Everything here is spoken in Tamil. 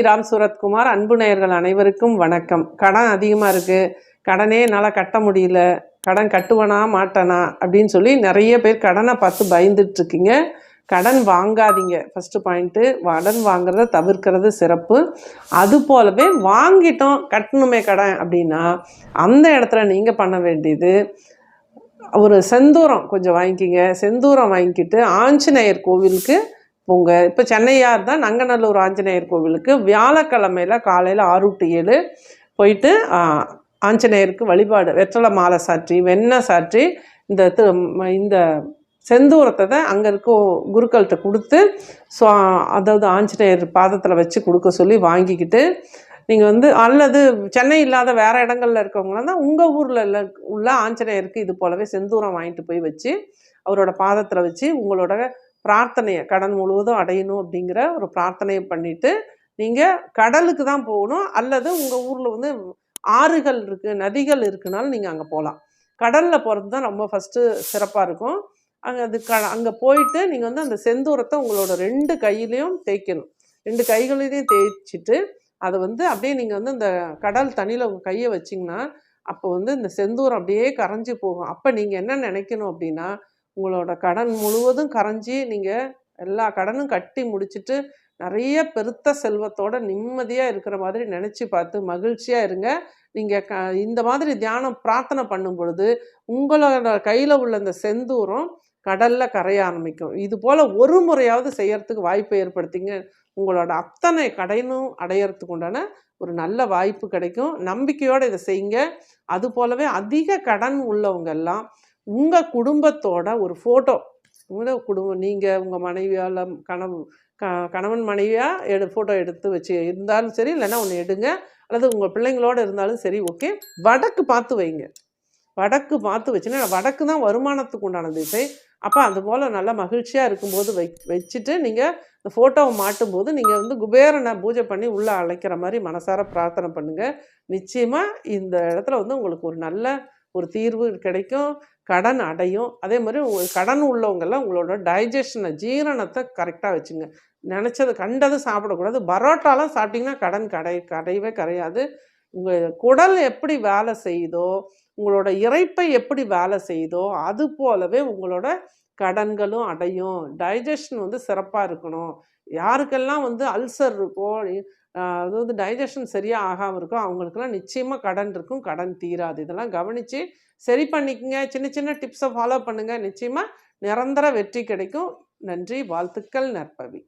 ராம் சூரத்குமார் அன்பு நேயர்கள் அனைவருக்கும் வணக்கம். கடன் அதிகமாக இருக்குது கடனே என்னால் கட்ட முடியல. கடன் கட்டுவனா மாட்டனா அப்படின்னு சொல்லி நிறைய பேர் கடனை பார்த்து பயந்துட்டுருக்கீங்க கடன் வாங்காதீங்க. ஃபஸ்ட்டு பாயிண்ட்டு கடன் வாங்குறத தவிர்க்கிறது சிறப்பு. அது போலவே வாங்கிட்டோம் கட்டணுமே கடன் அப்படின்னா அந்த இடத்துல நீங்கள் பண்ண வேண்டியது ஒரு செந்தூரம் கொஞ்சம் வாங்கிக்கிங்க. செந்தூரம் வாங்கிக்கிட்டு ஆஞ்சநேயர் கோவிலுக்கு போங்க இப்போ சென்னையாக இருந்தால் நங்கநல்லூர் ஆஞ்சநேயர் கோவிலுக்கு வியாழக்கிழமையில காலையில் ஆறு டு ஏழு போயிட்டு ஆஞ்சநேயருக்கு வழிபாடு வெற்றலை மாலை சாற்றி வெண்ணெய் சாற்றி இந்த தி- இந்த செந்தூரத்தை தான் அங்கே இருக்க குருக்கள்கிட்ட கொடுத்து ஸோ அதாவது ஆஞ்சநேயர் பாதத்தில் வச்சு கொடுக்க சொல்லி வாங்கிக்கிட்டு நீங்கள் வந்து அல்லது சென்னை இல்லாத வேறு இடங்கள்ல இருக்கவங்களாம் தான் உங்கள் ஊரில் உள்ள ஆஞ்சநேயருக்கு இது போலவே செந்தூரம் வாங்கிட்டு போய் வச்சு அவரோட பாதத்தில் வச்சு உங்களோட பிரார்த்தனையை கடன் முழுவதும் அடையணும் அப்படிங்கிற ஒரு பிரார்த்தனையை பண்ணிவிட்டு நீங்கள் கடலுக்கு தான் போகணும். அல்லது உங்கள் ஊரில் வந்து ஆறுகள் இருக்குது நதிகள் இருக்குனாலும் நீங்கள் அங்கே போகலாம் கடலில் போகிறது தான் ரொம்ப ஃபஸ்ட்டு சிறப்பாக இருக்கும். அங்கே அது க அங்கே போயிட்டு நீங்கள் வந்து அந்த செந்தூரத்தை உங்களோட ரெண்டு கையிலையும் தேய்க்கணும். ரெண்டு கைகளிலையும் தேய்ச்சிட்டு அதை வந்து அப்படியே நீங்கள் வந்து அந்த கடல் தண்ணியில் உங்கள் கையை வச்சிங்கன்னா அப்போ வந்து இந்த செந்தூரம் அப்படியே கரைஞ்சி போகும். அப்போ நீங்கள் என்ன நினைக்கணும் அப்படின்னா உங்களோட கடன் முழுவதும் கரைஞ்சி நீங்கள் எல்லா கடனும் கட்டி முடிச்சுட்டு நிறைய பெருத்த செல்வத்தோட நிம்மதியாக இருக்கிற மாதிரி நினச்சி பார்த்து மகிழ்ச்சியாக இருங்க. நீங்கள் க இந்த மாதிரி தியானம் பிரார்த்தனை பண்ணும் பொழுது உங்களோட கையில் உள்ள இந்த செந்தூரம் கடலில் கரைய ஆரம்பிக்கும். இது போல் ஒரு முறையாவது செய்யறதுக்கு வாய்ப்பை ஏற்படுத்திங்க. உங்களோட அத்தனை கடனும் அடையறதுக்கு உண்டான ஒரு நல்ல வாய்ப்பு கிடைக்கும். நம்பிக்கையோடு இதை செய்யுங்க. அது போலவே அதிக கடன் உள்ளவங்க எல்லாம் உங்கள் குடும்பத்தோட ஒரு ஃபோட்டோ உங்களோட குடும்பம் நீங்கள் உங்கள் மனைவியால் கணவன் க கணவன் மனைவியாக எடு ஃபோட்டோ எடுத்து வச்சு இருந்தாலும் சரி இல்லைன்னா ஒன்று எடுங்க. அல்லது உங்கள் பிள்ளைங்களோட இருந்தாலும் சரி ஓகே. வடக்கு பார்த்து வைங்க. வடக்கு பார்த்து வச்சுன்னா வடக்கு தான் வருமானத்துக்கு உண்டான திசை அப்போ அது போல் நல்லா மகிழ்ச்சியாக இருக்கும்போது வை வச்சுட்டு நீங்கள் இந்த ஃபோட்டோவை மாட்டும்போது நீங்கள் வந்து குபேரனை பூஜை பண்ணி உள்ளே அழைக்கிற மாதிரி மனசார பிரார்த்தனை பண்ணுங்கள் நிச்சயமாக இந்த இடத்துல வந்து உங்களுக்கு ஒரு நல்ல ஒரு தீர்வு கிடைக்கும். கடன் அடையும். அதே மாதிரி கடன் உள்ளவங்கெல்லாம் உங்களோட டைஜஷனை ஜீரணத்தை கரெக்டாக வச்சுங்க. நினச்சது கண்டது சாப்பிடக்கூடாது. பரோட்டாலாம் சாப்பிட்டிங்கன்னா கடன் கடை கடையவே கரையாது உங்கள் குடல் எப்படி வேலை செய்யுதோ உங்களோட இறைப்பை எப்படி வேலை செய்யுதோ அது போலவே உங்களோட கடன்களும் அடையும். டைஜஷன் வந்து சிறப்பாக இருக்கணும். யாருக்கெல்லாம் வந்து அல்சர் இருக்கோ அதாவது டைஜஷன் சரியாக ஆகாமல் இருக்கும். அவங்களுக்குலாம் நிச்சயமாக கடன் இருக்கும். கடன் தீராது. இதெல்லாம் கவனித்து சரி பண்ணிக்கங்க. சின்ன சின்ன டிப்ஸை ஃபாலோ பண்ணுங்கள் நிச்சயமாக நிரந்தர வெற்றி கிடைக்கும். நன்றி. வாழ்த்துக்கள் நற்பவி.